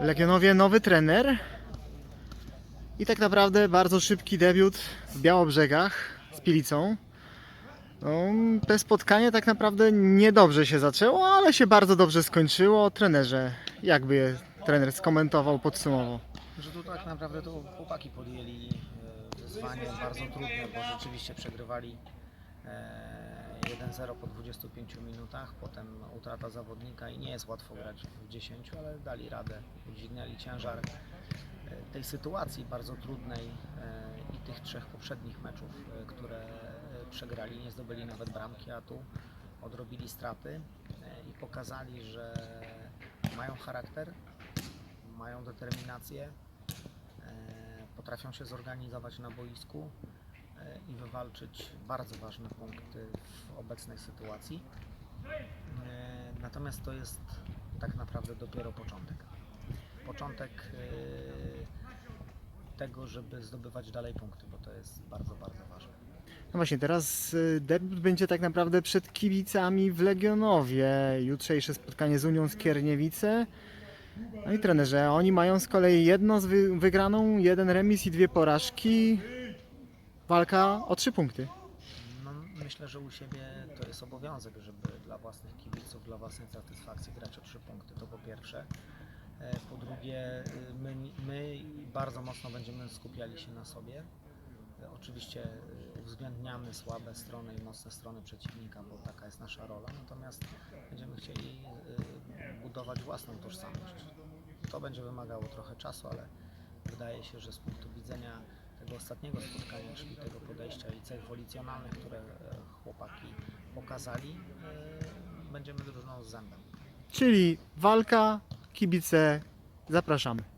Legionowie nowy trener i tak naprawdę bardzo szybki debiut w Białobrzegach z Pilicą. No, te spotkanie tak naprawdę niedobrze się zaczęło, ale się bardzo dobrze skończyło. Trenerze, jakby je trener skomentował, podsumował? Że tu tak naprawdę to chłopaki podjęli e, wyzwanie bardzo trudne, bo rzeczywiście przegrywali 1-0 po 25 minutach, potem utrata zawodnika i nie jest łatwo grać w 10, ale dali radę, udźwignęli ciężar e, tej sytuacji bardzo trudnej e, i tych trzech poprzednich meczów, e, które e, przegrali, nie zdobyli nawet bramki, a tu odrobili straty e, i pokazali, że mają charakter, mają determinację, e, potrafią się zorganizować na boisku e, i wywalczyć bardzo ważne punkty w obecnej sytuacji. E, Natomiast to jest tak naprawdę dopiero początek. Początek e, tego, żeby zdobywać dalej punkty, bo to jest bardzo, bardzo ważne. No właśnie, teraz debiut będzie tak naprawdę przed kibicami w Legionowie. Jutrzejsze spotkanie z Unią Skierniewice. No i trenerze, oni mają z kolei jedno z wy- wygraną, jeden remis i dwie porażki. Walka o trzy punkty. No, myślę, że u siebie to jest obowiązek, żeby dla własnych kibiców, dla własnej satysfakcji grać o trzy punkty. To po pierwsze. E, Po drugie, y, my, my bardzo mocno będziemy skupiali się na sobie. E, Oczywiście y, uwzględniamy słabe strony i mocne strony przeciwnika, bo taka jest nasza rola. Natomiast będziemy chcieli y, budować własną tożsamość. To będzie wymagało trochę czasu, ale wydaje się, że z punktu widzenia tego ostatniego spotkania, czyli tego podejścia i cech wolicjonalnych, które e, chłopaki pokazali, e, będziemy drużyną z zębem. Czyli walka, kibice, zapraszamy.